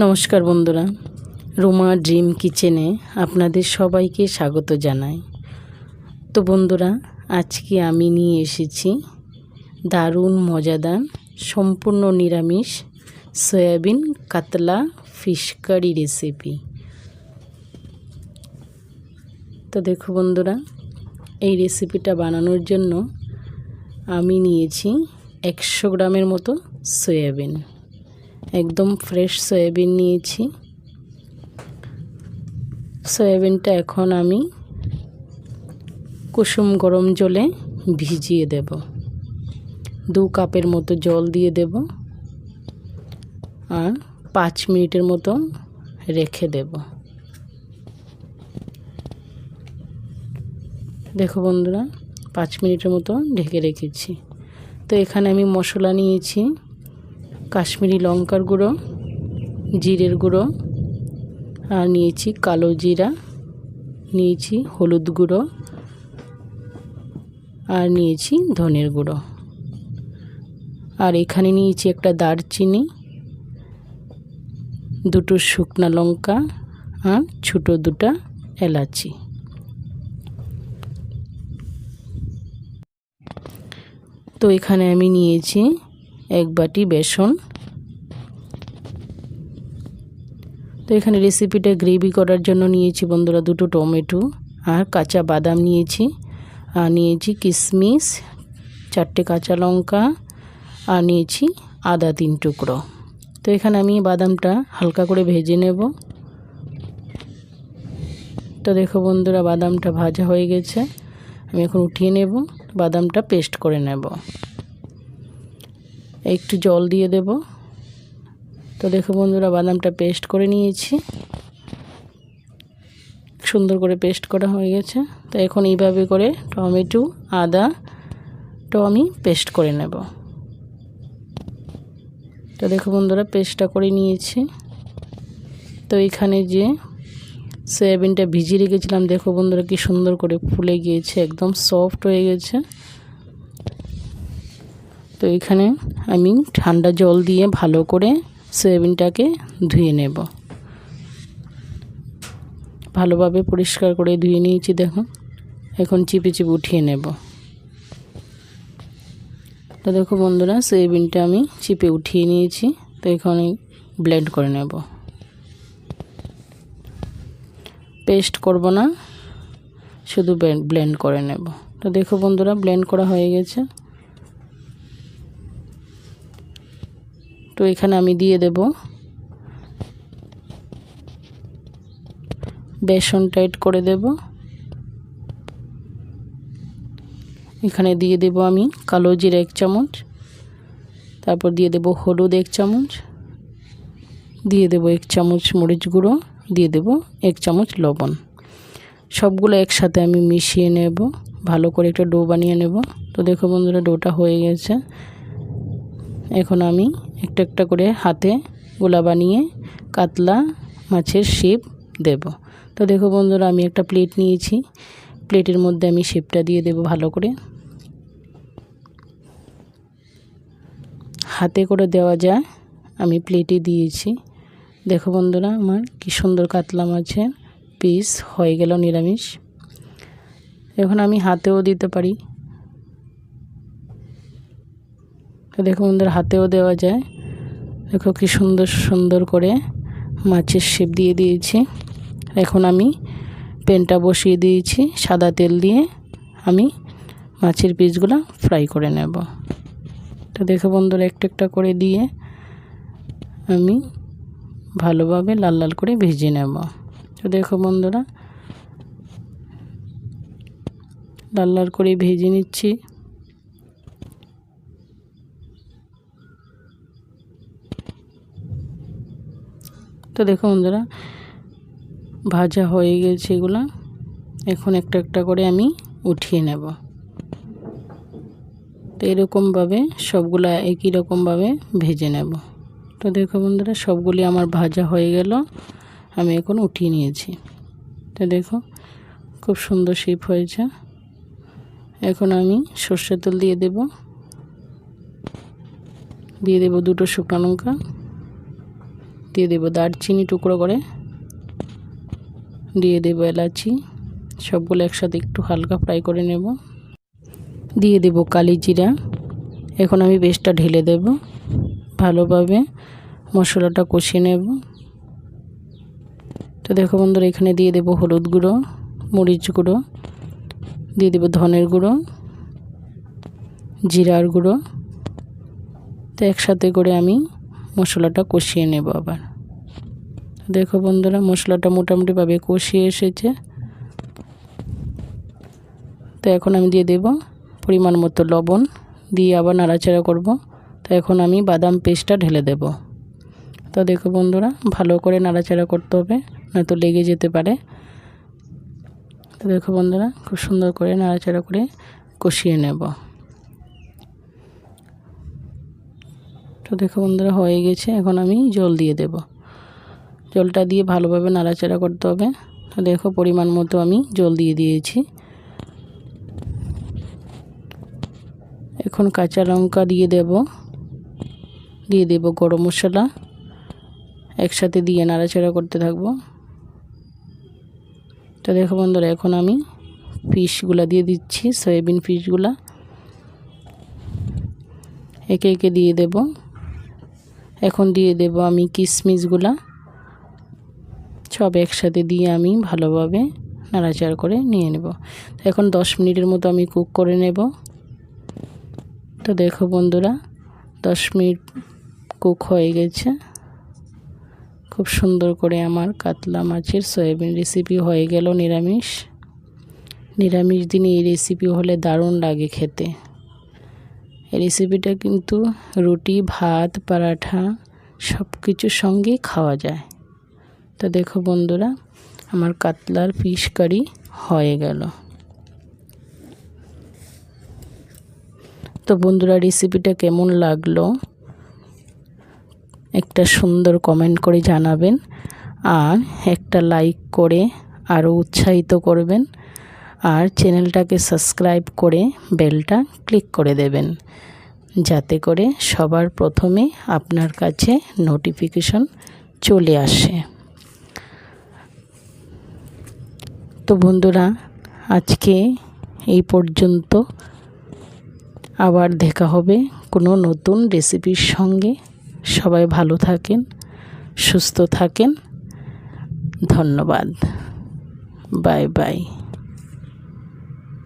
নমস্কার বন্ধুরা, রোমা ড্রিম কিচেনে আপনাদের সবাইকে স্বাগত জানাই। তো বন্ধুরা, আজকে আমি নিয়ে এসেছি দারুণ মজাদার, সম্পূর্ণ নিরামিষ সয়াবিন কাতলা ফিশ কারি রেসিপি তো দেখো বন্ধুরা, এই রেসিপিটা বানানোর জন্য আমি নিয়েছি একশো গ্রামের মতো সয়াবিন। একদম ফ্রেশ সয়াবিন নিয়েছি। সয়াবিনটা এখন আমি কুসুম গরম জলে ভিজিয়ে দেব। দু কাপের মতো জল দিয়ে দেব আর পাঁচ মিনিটের মতো রেখে দেব। দেখো বন্ধুরা, পাঁচ মিনিটের মতো ঢেকে রেখেছি। তো এখানে আমি মশলা নিয়েছি। কাশ্মীরি লঙ্কার গুঁড়ো, জিরের গুঁড়ো, আর নিয়েছি কালো জিরা, নিয়েছি হলুদ গুঁড়ো, আর নিয়েছি ধনের গুঁড়ো। আর এখানে নিয়েছি একটা দারচিনি, দুটো শুকনো লঙ্কা, আর ছোটো দুটা এলাচি। তো এখানে আমি নিয়েছি এক বাটি বেসন। তো এখানে রেসিপিটা গ্রেভি করার জন্য নিয়েছি বন্ধুরা দুটো টমেটো আর কাঁচা বাদাম নিয়েছি। আর নিয়েছি কিশমিশ চারটে কাঁচা লঙ্কা আর নিয়েছি আদা তিন টুকরো। তো এখানে আমি বাদামটা হালকা করে ভেজে নেব। তো দেখো বন্ধুরা বাদামটা ভাজা হয়ে গেছে। আমি এখন উঠিয়ে নেব, বাদামটা পেস্ট করে নেব। একটু জল দিয়ে দেব। তো দেখো বন্ধুরা, বাদামটা পেস্ট করে নিয়েছি। সুন্দর করে পেস্ট করা হয়ে গেছে। তো এখন এইভাবে করে টমেটো, আদা, তো আমি পেস্ট করে নেব। তো দেখো বন্ধুরা পেস্টটা করে নিয়েছি। তো এখানে যে সয়াবিনটা ভিজিয়ে রেখেছিলাম, দেখো বন্ধুরা কি সুন্দর করে ফুলে গিয়েছে, একদম সফট হয়ে গেছে। তো এখানে আমি ঠান্ডা জল দিয়ে ভালো করে সয়াবিনটাকে ধুয়ে নেব। ভালোভাবে পরিষ্কার করে ধুয়ে নিয়েছি, দেখো। এখন চিপে চিপে উঠিয়ে নেব। তো দেখো বন্ধুরা, সয়াবিনটা আমি চিপে উঠিয়ে নিয়েছি, তো এখানে ব্লেন্ড করে নেব। পেস্ট করব না, শুধু ব্লেন্ড করে নেব। তো দেখো বন্ধুরা, ব্লেন্ড করা হয়ে গেছে। তো এখানে আমি দিয়ে দেব। বেসন টাইট করে দেব। এখানে দিয়ে দেব আমি কালো জিরা এক চামচ। তারপর দিয়ে দেব হলুদ এক চামচ। দিয়ে দেব এক চামচ মরিচ গুঁড়ো। দিয়ে দেব এক চামচ লবণ। সবগুলো একসাথে আমি মিশিয়ে নেব। ভালো করে একটা ডো বানিয়ে নেব। তো দেখো বন্ধুরা, ডোটা হয়ে গেছে। এখন আমি একটা একটা করে হাতে গোলা বানিয়ে কাতলা, মাছের শেপ দেব। তো দেখো বন্ধুরা, আমি একটা প্লেট নিয়েছি। প্লেটের মধ্যে আমি শেপটা দিয়ে দেব ভালো করে। হাতে করে দেওয়া যায়, আমি প্লেটে দিয়েছি। দেখো বন্ধুরা, আমার কি সুন্দর কাতলা মাছের পিস হয়ে গেল নিরামিষ। এখন আমি হাতেও দিতে পারি। তো দেখো বন্ধুরা হাতেও দেওয়া যায়। দেখো কি সুন্দর সুন্দর করে মাছের শেপ দিয়ে দিয়েছি। এখন আমি পেনটা বসিয়ে দিয়েছি, সাদা তেল দিয়ে আমি মাছের পিসগুলো ফ্রাই করে নেব। তো দেখো বন্ধুরা, একটা একটা করে দিয়ে আমি ভালোভাবে লাল লাল করে ভেজে নেব। তো দেখো বন্ধুরা, লাল লাল করে ভেজে নিচ্ছি। তো দেখো বন্ধুরা, ভাজা হয়ে গেছে এগুলো। এখন একটা একটা করে আমি উঠিয়ে নেব। তো এরকমভাবে সবগুলা একই রকমভাবে ভেজে নেব। তো দেখো বন্ধুরা, সবগুলি আমার ভাজা হয়ে গেল, আমি এখন উঠিয়ে নিয়েছি। তো দেখো, খুব সুন্দর শেপ হয়েছে। এখন আমি সর্ষের তেল দিয়ে দেব। দিয়ে দেব দুটো শুকনো লঙ্কা। দিয়ে দেবো দারচিনি টুকরো করে। দিয়ে দেবো এলাচি, সবগুলো একসাথে একটু হালকা ফ্রাই করে নেব। দিয়ে দেব কালি জিরা। এখন আমি বেশটা ঢেলে দেব। ভালোভাবে মশলাটা কষিয়ে নেব। তো দেখো বন্ধুরা, এখানে দিয়ে দেব হলুদ গুঁড়ো, মরিচ গুঁড়ো, দিয়ে দেব ধনের গুঁড়ো, জিরার গুঁড়ো। তো একসাথে করে আমি মশলাটা কষিয়ে নেব আবার। দেখো বন্ধুরা, মশলাটা মোটামুটিভাবে কষিয়ে এসেছে। তো এখন আমি দিয়ে দেব পরিমাণ মতো লবণ, দিয়ে আবার নাড়াচাড়া করব। তো এখন আমি বাদাম পেস্টটা ঢেলে দেব। তো দেখো বন্ধুরা, ভালো করে নাড়াচাড়া করতে হবে, নয়তো লেগে যেতে পারে। তো দেখো বন্ধুরা, খুব সুন্দর করে নাড়াচাড়া করে কষিয়ে নেব। দেখো বন্ধুরা, হয়ে গেছে। এখন আমি জল দিয়ে দেব। জলটা দিয়ে ভালোভাবে নাড়াচাড়া করতে হবে। তো দেখো পরিমাণ মতো আমি জল দিয়ে দিয়েছি। এখন কাঁচা লঙ্কা দিয়ে দেব। দিয়ে দেব গরম মশলা। একসাথে দিয়ে নাড়াচাড়া করতে থাকব। তো দেখো বন্ধুরা, এখন আমি ফিশগুলা দিয়ে দিচ্ছি, সয়াবিন ফিশগুলা। একে একে দিয়ে দেব। এখন দিয়ে দেব আমি কিশমিশগুলা সব একসাথে দিয়ে আমি ভালোভাবে নাড়াচাড়া করে নিয়ে নেব। এখন দশ মিনিটের মতো আমি কুক করে নেব। তো দেখো বন্ধুরা, দশ মিনিট কুক হয়ে গেছে। খুব সুন্দর করে আমার কাতলা মাছের সয়াবিন রেসিপি হয়ে গেল নিরামিষ। নিরামিষ দিনে এই রেসিপি হলে দারুণ লাগে খেতে। রেসিপিটা কিন্তু রুটি, ভাত, পরাঠা সব কিছুর সঙ্গেই খাওয়া যায়। তো দেখো বন্ধুরা, আমার কাতলার ফিশ কারি হয়ে গেল। তো বন্ধুরা রেসিপিটা কেমন লাগল? একটা সুন্দর কমেন্ট করে জানাবেন। আর একটা লাইক করে আরও উৎসাহিত করবেন। আর চ্যানেলটাকে সাবস্ক্রাইব করে বেলটা ক্লিক করে দেবেন। যাতে করে সবার প্রথমে আপনার কাছে নোটিফিকেশন চলে আসে। তো বন্ধুরা, আজকে এই পর্যন্ত। আবার দেখা হবে কোনো নতুন রেসিপির সঙ্গে। সবাই ভালো থাকেন, সুস্থ থাকেন। ধন্যবাদ। Bye bye.